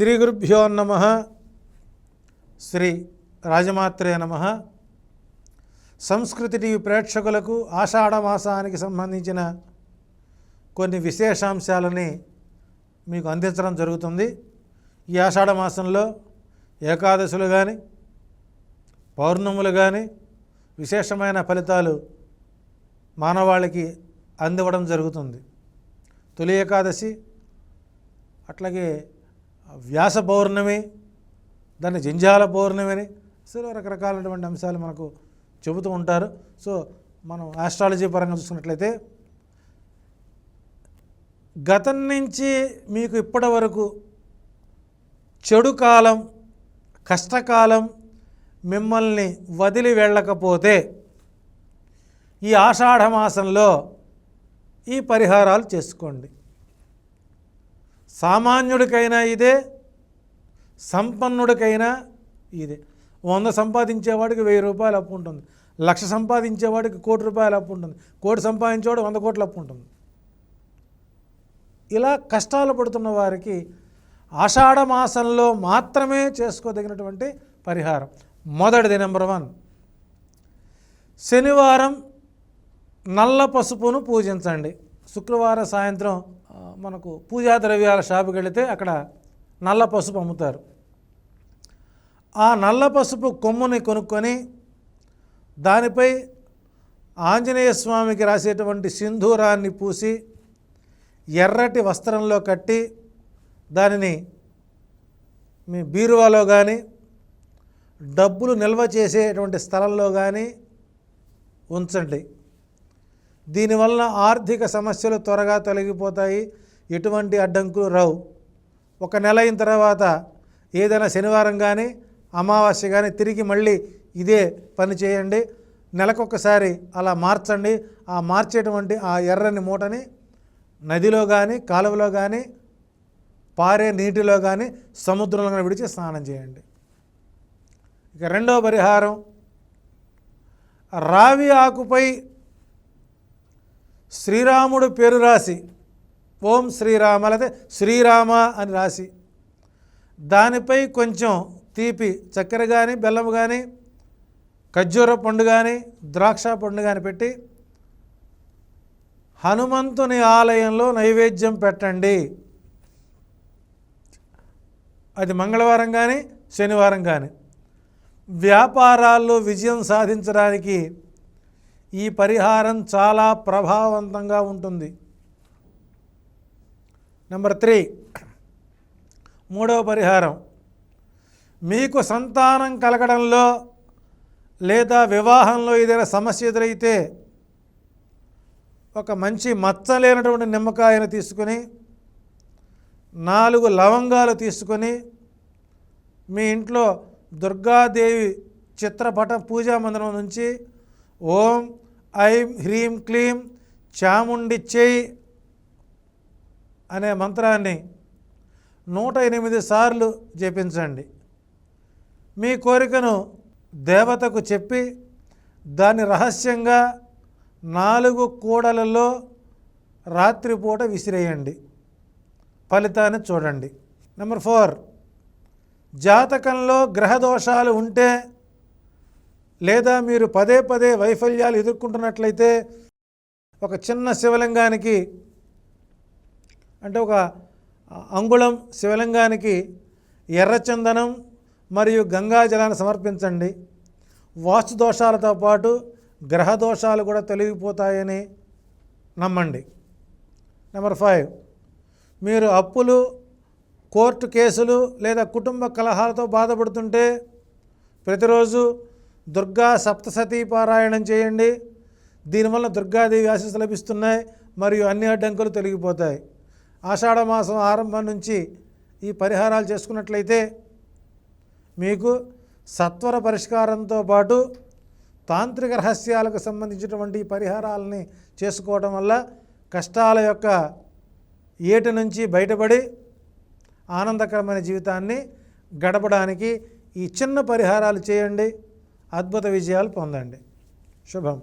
శ్రీ గురుభ్యో నమ. శ్రీ రాజమాత్రే నమ. సంస్కృతి టీవీ ప్రేక్షకులకు ఆషాఢ మాసానికి సంబంధించిన కొన్ని విశేషాంశాలని మీకు అందించడం జరుగుతుంది. ఈ ఆషాఢ మాసంలో ఏకాదశులు కానీ పౌర్ణములు కానీ విశేషమైన ఫలితాలు మానవాళికి అందివ్వడం జరుగుతుంది. తొలి ఏకాదశి అట్లాగే వ్యాస పౌర్ణమి దాన్ని జంజాల పౌర్ణమి అని రకరకాలైనటువంటి అంశాలు మనకు చెబుతూ ఉంటారు. సో మనం ఆస్ట్రాలజీ పరంగా చూసుకున్నట్లయితే గతం నుంచి మీకు ఇప్పటి వరకు చెడు కాలం కష్టకాలం మిమ్మల్ని వదిలి వెళ్ళకపోతే ఈ ఆషాఢ మాసంలో ఈ పరిహారాలు చేసుకోండి. సామాన్యుడికైనా ఇదే సంపన్నుడికైనా ఇదే. వంద సంపాదించేవాడికి వెయ్యి రూపాయలు అప్పు ఉంటుంది. లక్ష సంపాదించేవాడికి కోటి రూపాయలు అప్పు ఉంటుంది. కోటి సంపాదించేవాడు వంద కోట్ల అప్పు ఉంటుంది. ఇలా కష్టాలు పడుతున్న వారికి ఆషాఢ మాసంలో మాత్రమే చేసుకోదగినటువంటి పరిహారం. మొదటిది నెంబర్ వన్. శనివారం నల్ల పసుపును పూజించండి. శుక్రవారం సాయంత్రం మనకు పూజా ద్రవ్యాల షాపుకి వెళితే అక్కడ నల్ల పసుపు అమ్ముతారు. ఆ నల్ల పసుపు కొమ్ముని కొనుక్కొని దానిపై ఆంజనేయ స్వామికి రాసేటువంటి సింధూరాన్ని పూసి ఎర్రటి వస్త్రంలో కట్టి దానిని మీ బీరువాలో కానీ డబ్బులు నిల్వ చేసేటువంటి స్థలంలో కానీ ఉంచండి. దీనివల్ల ఆర్థిక సమస్యలు త్వరగా తొలగిపోతాయి. ఎటువంటి అడ్డంకులు రావు. ఒక నెల అయిన తర్వాత ఏదైనా శనివారం కానీ అమావాస్య కానీ తిరిగి మళ్ళీ ఇదే పని చేయండి. నెలకొకసారి అలా మార్చండి. ఆ మార్చేటువంటి ఆ ఎర్రని మూటని నదిలో కానీ కాలువలో కానీ పారే నీటిలో కానీ సముద్రంలో కానీ విడిచి స్నానం చేయండి. ఇక రెండవ పరిహారం రావి ఆకుపై శ్రీరాముడు పేరు రాసి ఓం శ్రీరామ లేదా శ్రీరామ అని రాసి దానిపై కొంచెం తీపి చక్కెర కానీ బెల్లం కానీ ఖర్జూర పండు కానీ ద్రాక్ష పండు కానీ పెట్టి హనుమంతుని ఆలయంలో నైవేద్యం పెట్టండి. అది మంగళవారం కానీ శనివారం కానీ వ్యాపారాల్లో విజయం సాధించడానికి ఈ పరిహారం చాలా ప్రభావవంతంగా ఉంటుంది. నెంబర్ త్రీ మూడవ పరిహారం. మీకు సంతానం కలగడంలో లేదా వివాహంలో ఏదైనా సమస్య ఎదురైతే ఒక మంచి మచ్చలేనటువంటి నిమ్మకాయను తీసుకొని నాలుగు లవంగాలు తీసుకొని మీ ఇంట్లో దుర్గాదేవి చిత్రపట పూజా మందిరం నుంచి ఓం ఐం హ్రీం క్లీం చాముండి చేయి అనే మంత్రాన్ని నూట ఎనిమిది సార్లు జపించండి. మీ కోరికను దేవతకు చెప్పి దాన్ని రహస్యంగా నాలుగు కూడలలో రాత్రిపూట విసిరేయండి. ఫలితాన్ని చూడండి. Number four. జాతకంలో గ్రహ దోషాలు ఉంటే లేదా మీరు పదే పదే వైఫల్యాలు ఎదుర్కొంటున్నట్లయితే ఒక చిన్న శివలింగానికి అంటే ఒక అంగుళం శివలింగానికి ఎర్రచందనం మరియు గంగా జలాన్ని సమర్పించండి. వాస్తు దోషాలతో పాటు గ్రహ దోషాలు కూడా తొలగిపోతాయని నమ్మండి. Number five. మీరు అప్పులు కోర్టు కేసులు లేదా కుటుంబ కలహాలతో బాధపడుతుంటే ప్రతిరోజు దుర్గా సప్తసతీ పారాయణం చేయండి. దీనివల్ల దుర్గాదేవి ఆశీస్సు లభిస్తున్నాయి మరియు అన్ని అడ్డంకులు తొలగిపోతాయి. ఆషాఢ మాసం ఆరంభం నుంచి ఈ పరిహారాలు చేసుకున్నట్లయితే మీకు సత్వర పరిష్కారంతో పాటు తాంత్రిక రహస్యాలకు సంబంధించినటువంటి పరిహారాలని చేసుకోవడం వల్ల కష్టాల యొక్క ఏటి నుంచి బయటపడి ఆనందకరమైన జీవితాన్ని గడపడానికి ఈ చిన్న పరిహారాలు చేయండి. అద్భుత విజయాలు పొందండి. శుభం.